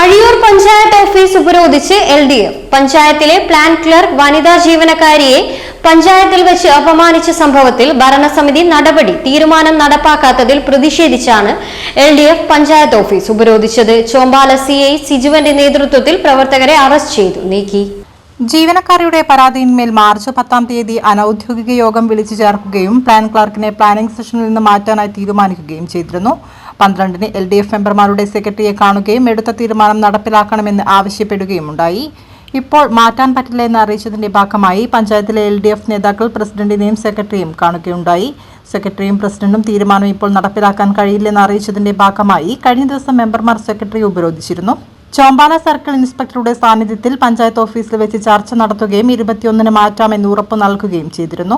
Azhiyur panchayat office ഉപരോധിച്ച് L D F പഞ്ചായത്തിലെ plan clerk വനിതാ ജീവനക്കാരിയെ പഞ്ചായത്തിൽ വെച്ച് അപമാനിച്ച സംഭവത്തിൽ ഭരണസമിതി നടപടി തീരുമാനം നടപ്പാക്കാത്തതിൽ പ്രതിഷേധിച്ചാണ് L D F panchayat office ഉപരോധിച്ചത്. Chombala C I സിജുവന്റെ നേതൃത്വത്തിൽ പ്രവർത്തകരെ അറസ്റ്റ് ചെയ്തു. നീക്കി. ജീവനക്കാരിയുടെ പരാതിയിന്മേൽ മാർച്ച് പത്താം തീയതി അനൌദ്യോഗിക യോഗം വിളിച്ചു ചേർക്കുകയും പ്ലാൻ ക്ലർക്കിനെ പ്ലാനിംഗ് സെഷനിൽ നിന്ന് മാറ്റാനായി തീരുമാനിക്കുകയും ചെയ്തിരുന്നു. പന്ത്രണ്ടിന് എൽ ഡി എഫ് മെമ്പർമാരുടെ സെക്രട്ടറിയെ കാണുകയും എടുത്ത തീരുമാനം നടപ്പിലാക്കണമെന്ന് ആവശ്യപ്പെടുകയുമുണ്ടായി ഇപ്പോൾ മാറ്റാൻ പറ്റില്ല എന്ന് അറിയിച്ചതിന്റെ ഭാഗമായി പഞ്ചായത്തിലെ എൽ ഡി എഫ് നേതാക്കൾ പ്രസിഡന്റിനെയും സെക്രട്ടറിയും കാണുകയുണ്ടായി. സെക്രട്ടറിയും പ്രസിഡന്റും തീരുമാനം ഇപ്പോൾ നടപ്പിലാക്കാൻ കഴിയില്ലെന്ന് അറിയിച്ചതിന്റെ ഭാഗമായി കഴിഞ്ഞ ദിവസം മെമ്പർമാർ സെക്രട്ടറി ഉപരോധിച്ചിരുന്നു. ചോമ്പാല സർക്കിൾ ഇൻസ്പെക്ടറുടെ സാന്നിധ്യത്തിൽ പഞ്ചായത്ത് ഓഫീസിൽ വെച്ച് ചർച്ച നടത്തുകയും ഇരുപത്തിയൊന്നിന് മാറ്റാമെന്ന് ഉറപ്പ് നൽകുകയും ചെയ്തിരുന്നു.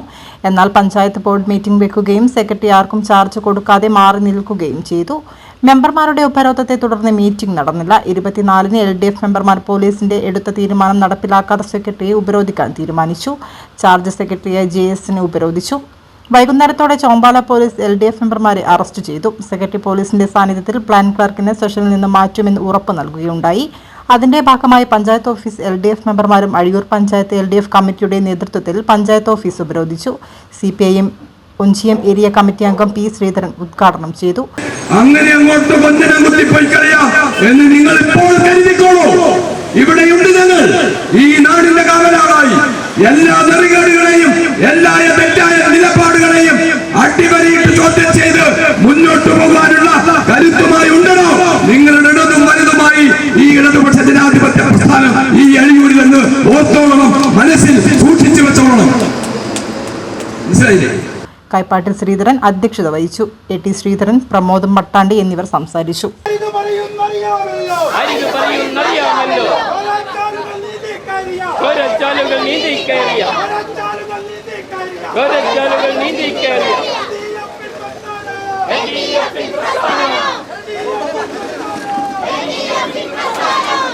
എന്നാൽ പഞ്ചായത്ത് ബോർഡ് മീറ്റിംഗ് വെക്കുകയും സെക്രട്ടറി ആർക്കും ചാർജ് കൊടുക്കാതെ മാറി നിൽക്കുകയും ചെയ്തു. മെമ്പർമാരുടെ ഉപരോധത്തെ തുടർന്ന് മീറ്റിംഗ് നടന്നില്ല. ഇരുപത്തിനാലിന് എൽ ഡി എഫ് മെമ്പർമാർ പോലീസിന്റെ എടുത്ത തീരുമാനം നടപ്പിലാക്കാതെ സെക്രട്ടറിയെ ഉപരോധിക്കാൻ തീരുമാനിച്ചു. ചാർജ് സെക്രട്ടറിയായി ജെ എസിനെ ഉപരോധിച്ചു. വൈകുന്നേരത്തോടെ Chombala police L D F മെമ്പർമാരെ arrest ചെയ്തു. സെക്രട്ടറി പോലീസിന്റെ സാന്നിധ്യത്തിൽ പ്ലാൻ ക്ലർക്കിനെ സെഷനിൽ നിന്ന് മാറ്റുമെന്ന് ഉറപ്പ് നൽകുകയുണ്ടായി. അതിന്റെ ഭാഗമായി panchayat office L D F മെമ്പർമാരും Azhiyur panchayat L D F കമ്മിറ്റിയുടെ നേതൃത്വത്തിൽ പഞ്ചായത്ത് ഓഫീസ് ഉപരോധിച്ചു. C P I M Onchiyam area committee അംഗം പി ശ്രീധരൻ ഉദ്ഘാടനം ചെയ്തു. അങ്ങനെ അങ്ങോട്ട് എന്ന് നിങ്ങൾ ഇപ്പോൾ ഇവിടെയുണ്ട് ഞങ്ങൾ. ഈ നാടിന്റെ കാവലാളായി എല്ലാ നെറികേടുകളെയും എല്ലാ തെറ്റായ സംസ്ഥാനം ഈ അഴിയൂരിൽ എന്ന് ഓർത്തോളണം മനസ്സിൽ സൂക്ഷിച്ചു വെച്ചോളണം. മനസ്സിലായില്ലേ? കൈപ്പാട്ടിൽ ശ്രീധരൻ അധ്യക്ഷത വഹിച്ചു. എ ടി ശ്രീധരൻ പ്രമോദം മട്ടാണ്ടി എന്നിവർ സംസാരിച്ചു. നീന്തി